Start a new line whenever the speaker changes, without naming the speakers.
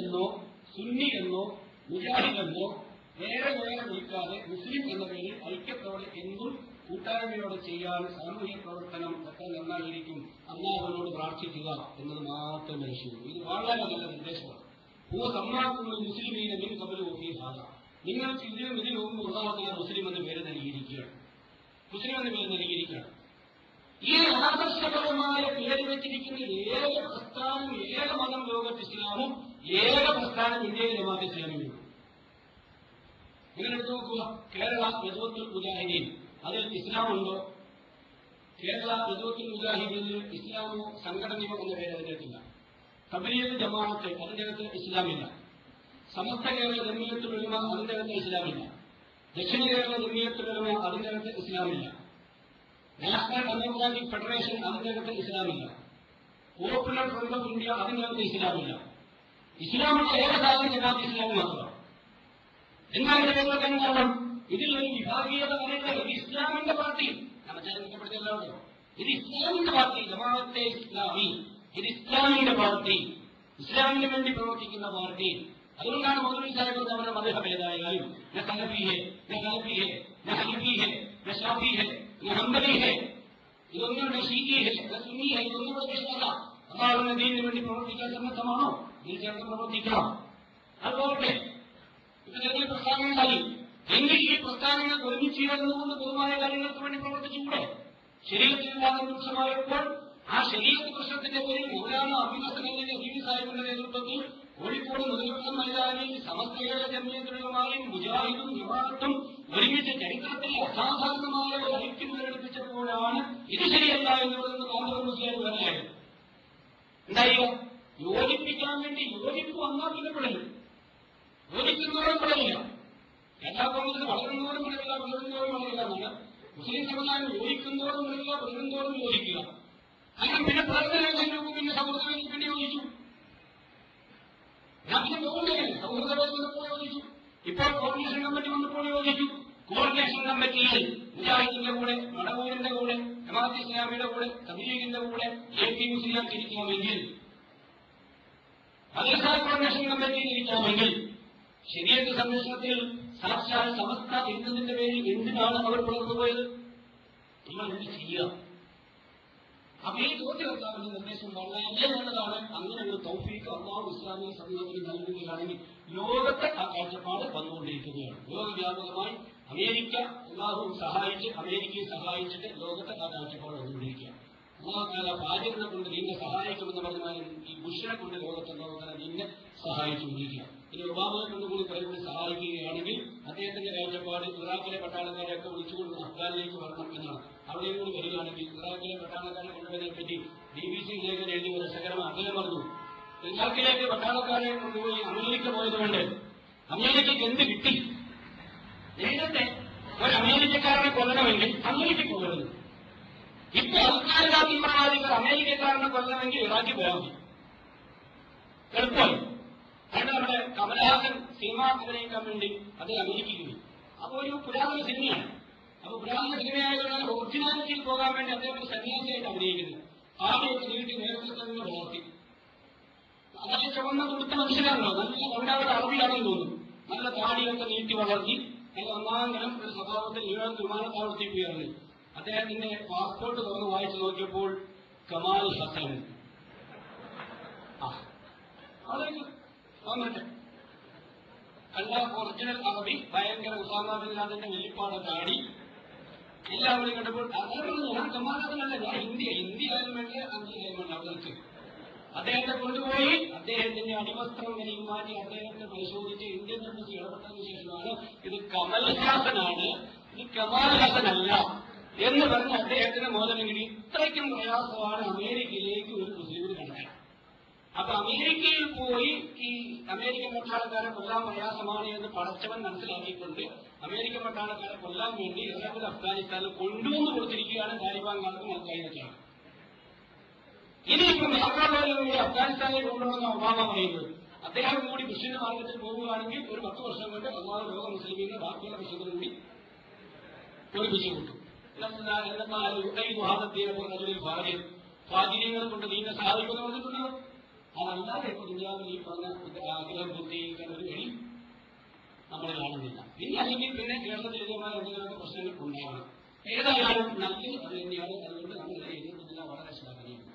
എന്നോ സുന്നി എന്നോ മുജാഹിദ് എന്നോ നേരെ നേരെ വിളിക്കാതെ മുസ്ലിം എന്ന പേരിൽ ഐക്യത്തോടെ എന്തും കൂട്ടായ്മയോടെ ചെയ്യാൻ സാമൂഹ്യ പ്രവർത്തനം എത്ര നന്നായിരിക്കും. അള്ളാഹുവിനോട് പ്രാർത്ഥിക്കുക എന്നത് മാത്രം ലക്ഷ്യമുള്ളൂ ഇത് വളരെ നല്ല നിർദ്ദേശമാണ്. ഹുവ സമ്മാനത്തിനുള്ള മുസ്ലിമീന മിൻ കബലു ഫീ ഭാഗ നിങ്ങൾക്ക് ഇതിനും ഇതിനും മുസ്ലിം എന്ന പേര് നൽകിയിരിക്കുകയാണ്. മുസ്ലിം എന്ന പേര് നൽകിയിരിക്കുകയാണ്. ഈ ആദർശപരമായ പേര് വെച്ചിരിക്കുന്ന ഏക പ്രസ്ഥാനം ഏക മതം ലോകത്ത് ഇസ്ലാമും ഏക പ്രസ്ഥാനം ഇന്ത്യയിൽ ജമാഅത്ത് ഇസ്ലാമിയുമാണ്. നിങ്ങൾ എടുത്തു നോക്കുക. കേരള യദുവത്തുൽ മുജാഹിദീൻ. അതിൽ ഇസ്ലാമുണ്ടോ കേരള യദുവത്തുൽ മുജാഹിദീനിൽ ഇസ്ലാമോ സംഘടനയോ എന്ന പേര് അതിനകത്തില്ല. തബലീഗ് ജമാഅത്ത് അതിന്റെ അകത്ത് ഇസ്ലാമില്ല. സമസ്ത കേരള ജമീയത്തുൽ ഉലമ അതിന്റെ അകത്ത് ഇസ്ലാമില്ല. ദക്ഷിണ കേരള ജമീയത്തുൽ ഉലമ അതിന്റെ അകത്ത് ഇസ്ലാമില്ല. നാഷണൽ ഡെമോക്രാറ്റിക് ഫെഡറേഷൻ അതിനകത്ത് ഇസ്ലാമില്ല. പോപ്പുലർ ഫ്രണ്ട് ഓഫ് ഇന്ത്യ അതിനകത്ത് ഇസ്ലാമില്ല. ഇസ്ലാമിന്റെ ഏക സാധനം ഇസ്ലാം മാത്രമാണ് എന്നാൽ നിങ്ങൾക്ക് എന്താണ് ഇതിൽ ഒരു വിഭാഗീയത പറയുന്നത് ഇസ്ലാമിന്റെ പാർട്ടി. ഇത് ഇസ്ലാമിന്റെ പാർട്ടി ജമാഅത്തെ ഇസ്ലാമി. ഇത് ഇസ്ലാമിന്റെ പാർട്ടി. ഇസ്ലാമിന് വേണ്ടി പ്രവർത്തിക്കുന്ന പാർട്ടി. അതുകൊണ്ടാണ് മൗലവി സാഹിബ് അവരുടെ മതഭേദായാലും ഞാൻ സലഫിഹെ ഞാൻ സലഫിഹെ ഞാൻ ഹനഫിഹെ ഞാൻ ഷാഫിഹെ ഞാൻ ഹംബലിഹെ ഇതൊന്നും ഷീഖിഹെ ഞാൻ സുന്നിഹെ ഇതൊന്നും പ്രശ്നമല്ല അള്ളാഹുവിന്റെ ദീനിന് വേണ്ടി പ്രവർത്തിക്കാൻ സന്നദ്ധമാണോ? തീർച്ചയായിട്ടും പ്രവർത്തിക്കണം. അതുപോലെ ഇത് ചെറിയ പ്രസ്ഥാനങ്ങളായി എങ്കിൽ ഈ പ്രസ്ഥാനങ്ങൾ ഒരുമിച്ച് ചേർന്നുകൊണ്ട് പൊതുവായ കാര്യങ്ങൾക്ക് വേണ്ടി പ്രവർത്തിച്ചുകൂടെ ശരീരത്തിനുണ്ടാകുന്ന വൃക്ഷമായപ്പോൾ ആ ശരീരത്ത് പ്രശ്നത്തിന്റെ പേരിൽ ഓരോ അഭിനസനത്തിന്റെ ടി വി സാഹിബിന്റെ നേതൃത്വത്തിൽ കോഴിക്കോട് മുതൽക്കം നൽകാനും സമസ്തയുടെ ജമ്മിയത്തുകളുമായും മുജാഹിദും ജമാഅത്തും ഒരുമിച്ച് ചരിത്രത്തിൽ അസാധാരണമായ ഒരു ഐക്യം പ്രകടിപ്പിച്ചപ്പോഴാണ് ഇത് ശരിയല്ല എന്ന് പറയുന്നത് കാന്തപുരം മുസ്ലിം പറയുന്നത് എന്തായാലും യോജിപ്പിക്കാൻ വേണ്ടി യോജിപ്പ് വന്നാൽ പിന്നെ പിഴയും യോജിക്കുന്നവരും പിഴയില്ല എല്ലാ കോൺഗ്രസ് വളരുന്നവരും പിഴയില്ല വളരുന്നവരും വളരില്ല എന്നാണ് മുസ്ലിം സമുദായം യോജിക്കുന്നവരും പിഴയില്ല വളരുന്നവരും യോജിക്കുക അങ്ങനെ പിന്നെ പ്രവർത്തനം പിന്നെ സമുദായം പിന്നെ യോജിച്ചു ഞാൻ പിന്നെ പോകുന്നില്ല സൗഹൃദ യോജിച്ചു ഇപ്പോൾ കോർഡിനേഷൻ കമ്മിറ്റി വന്നപ്പോൾ യോജിച്ചു കോർഡിനേഷൻ കമ്മിറ്റിയിൽ മുജാഹിദിന്റെ കൂടെ മടവൂരിന്റെ കൂടെ ജമാഅത്ത് ഇസ്ലാമിയുടെ കൂടെ തബ്ലീഗിന്റെ കൂടെ എ പി മുസ്ലിം തിരിക്കാമെങ്കിൽ മദ്രസാ കോർഡിനേഷൻ കമ്മിറ്റിയിൽ ഇരിക്കാമെങ്കിൽ ശരിയത്ത് സംരക്ഷണത്തിൽ സാക്ഷാൽ സമസ്ത എന്നതിന്റെ പേരിൽ എന്തിനാണ് അവർ പുറത്തുപോയത്? നിങ്ങൾ എന്ത് ചെയ്യുക? അപ്പൊ ഈ ചോദ്യകർത്താവിന്റെ നിർദ്ദേശം വളരെ നല്ലതാണ് അങ്ങനെ ഒരു തൗഫീക്ക് അള്ളാഹു ഇസ്ലാമിക സമൂഹത്തിന് നൽകുകയാണെങ്കിൽ ലോകത്തെ ആ കാഴ്ചപ്പാട് വന്നുകൊണ്ടിരിക്കുകയാണ്. ലോകവ്യാപകമായി അമേരിക്ക അള്ളാഹു സഹായിച്ച് അമേരിക്കയെ സഹായിച്ചിട്ട് ലോകത്തെ ആ കാഴ്ചപ്പാട് വന്നുകൊണ്ടിരിക്കുകയാണ്. അള്ളാഹുക്കാല പാചകനെ കൊണ്ട് നിന്നെ സഹായിക്കുമെന്ന് പറഞ്ഞാൽ ഈ ബുഷിനെ കൊണ്ട് ലോകത്തെ അള്ളാഹുക്കാല നിന്നെ സഹായിച്ചുകൊണ്ടിരിക്കുക ഇനി ഒബാമയെ കൊണ്ടുകൂടി പലരും സഹായിക്കുകയാണെങ്കിൽ അദ്ദേഹത്തിന്റെ കാഴ്ചപ്പാട് ഇറാഖിലെ പട്ടാളക്കാരെയൊക്കെ വിളിച്ചുകൊണ്ട് അഫ്ഗാനിലേക്ക് വരണം എന്നാണ്. അവിടെയും കൂടി വരികയാണെങ്കിൽ ഇറാഖിലെ പട്ടാളക്കാരെ കൊണ്ടുവരുന്നതിനെ പറ്റി ബി ബി സി ലേഖന എഴുതി ഒരു രസകരമായ അകലം പറഞ്ഞു. ഇറാഖിലേക്ക് പട്ടാളക്കാരെ കൊണ്ടുപോയി അമേരിക്ക പോയതുകൊണ്ട് അമേരിക്കയ്ക്ക് എന്ത് കിട്ടി? നേരത്തെ ഒരു അമേരിക്കക്കാരനെ കൊല്ലണമെങ്കിൽ അമേരിക്ക പോകരുത്. ഇപ്പൊ അൽക്കാരിക തീവ്രവാദികൾ അമേരിക്കക്കാരനെ കൊല്ലണമെങ്കിൽ ഇറാഖിൽ മതി. എളുപ്പമായി നമ്മുടെ കമലഹാസൻ സിനിമ അഭിനയിക്കാൻ വേണ്ടി അത് അമേരിക്കയിൽ പോയി അപ്പൊ ഒരു പുരാതന സിനിമയാണ്. അപ്പൊ പുരാതന സിനിമയായതുകൊണ്ട് ഒറിജിനാലിറ്റിയിൽ പോകാൻ വേണ്ടി അദ്ദേഹം ഒരു സന്യാസിയായിട്ട് അഭിനയിക്കുന്നത് ആദ്യമൊക്കെ നീട്ടി നേതൃത്വത്തിൽ നിന്ന് വളർത്തി അതായത് ചുവന്ന തുടുത്ത മനുഷ്യരാണല്ലോ. നല്ല ഒരാളുടെ അറബിയാണെന്ന് തോന്നുന്നു. നല്ല താടിയൊക്കെ നീട്ടി വളർത്തി നല്ല ഒന്നാം തരം ഒരു സ്വഭാവത്തിൽ ന്യൂയോർക്ക് വിമാനത്താവളത്തിൽ പോയി അദ്ദേഹത്തിന്റെ പാസ്പോർട്ട് തുറന്ന് വായിച്ചു നോക്കിയപ്പോൾ കമാൽ ഹസൻ. ആ അവിടേക്ക് വന്നിട്ട് അല്ല ഒറിജിനൽ അറബി ഭയങ്കര ഉസാമാബില്ലാതിന്റെ വെളിപ്പാട് ചാടി. എല്ലാവരും കണ്ടപ്പോൾ ഞാൻ സമാധാനമല്ല. ഞാൻ ഇന്ത്യ ഇന്ത്യ ആയാലും വേണ്ടി? അഞ്ച് അവർക്ക്. അദ്ദേഹത്തെ കൊണ്ടുപോയി. അദ്ദേഹത്തിന്റെ അടിവസ്ത്രം വരെയും മാറ്റി അദ്ദേഹത്തെ പരിശോധിച്ച് ഇന്ത്യൻ എംബസി ഇടപെട്ടതിന് ശേഷമാണ് ഇത് കമൽഹാസനാണ്. ഇത് കമാൽഹാസനല്ല എന്ന് പറഞ്ഞ് അദ്ദേഹത്തിന് മോചനം കിട്ടി. ഇത്രയ്ക്കും പ്രയാസമാണ് അമേരിക്കയിലേക്ക് ഒരു മുസ്ലിമിന് കണ്ടത് അപ്പൊ അമേരിക്കയിൽ പോയി ഈ അമേരിക്കൻ പട്ടാളക്കാരെ കൊല്ലാൻ പ്രയാസമാണ് എന്ന് പടച്ചവൻ മനസ്സിലാക്കിക്കൊണ്ട് അമേരിക്കൻ പട്ടാളക്കാരെ കൊല്ലാൻ വേണ്ടി ഇറാഖിൽ അഫ്ഗാനിസ്ഥാനിൽ കൊണ്ടുവന്നു കൊടുത്തിരിക്കുകയാണ് താലിബാൻകാർക്കും അൽക്കായിദക്കാണ് ഇനിയിപ്പം മഹാത്മാഗാന്ധിയുടെ അഫ്ഗാനിസ്ഥാനിൽ കൊണ്ടുവന്ന ഒബാമ പറയുന്നത് അദ്ദേഹം കൂടി ബുഷിന്റെ മാർഗത്തിൽ പോവുകയാണെങ്കിൽ ഒരു പത്ത് വർഷം കൊണ്ട് ഒന്നാമത് ലോക മുസ്ലിമീങ്ങൾ ബാക്കിയുള്ള വിഷയങ്ങൾ കൂടി ഒരുമിച്ച് കൂട്ടും ഭാഗ്യങ്ങൾ കൊണ്ട് നീന്നെ സഹായിക്കുന്നു പറഞ്ഞിട്ടുണ്ടല്ലോ. അതല്ലാതെ ഇപ്പൊ ദുനിയാവിൽ ഈ പറഞ്ഞ ആഗ്രഹം ബുദ്ധി ഒരു വഴി നമ്മൾ കാണുന്നില്ല ഇനി അല്ലെങ്കിൽ പിന്നെ കേരളത്തിൽ ഇതേപോലെ എന്തെങ്കിലും പ്രശ്നങ്ങൾ ഉണ്ടാകണം ഏതായാലും നല്ലത് അത് തന്നെയാണ് അതുകൊണ്ട് നമ്മൾ ഇതിനെ എതിർക്കുന്നില്ല വളരെ ശ്ലാഘനീയമാണ്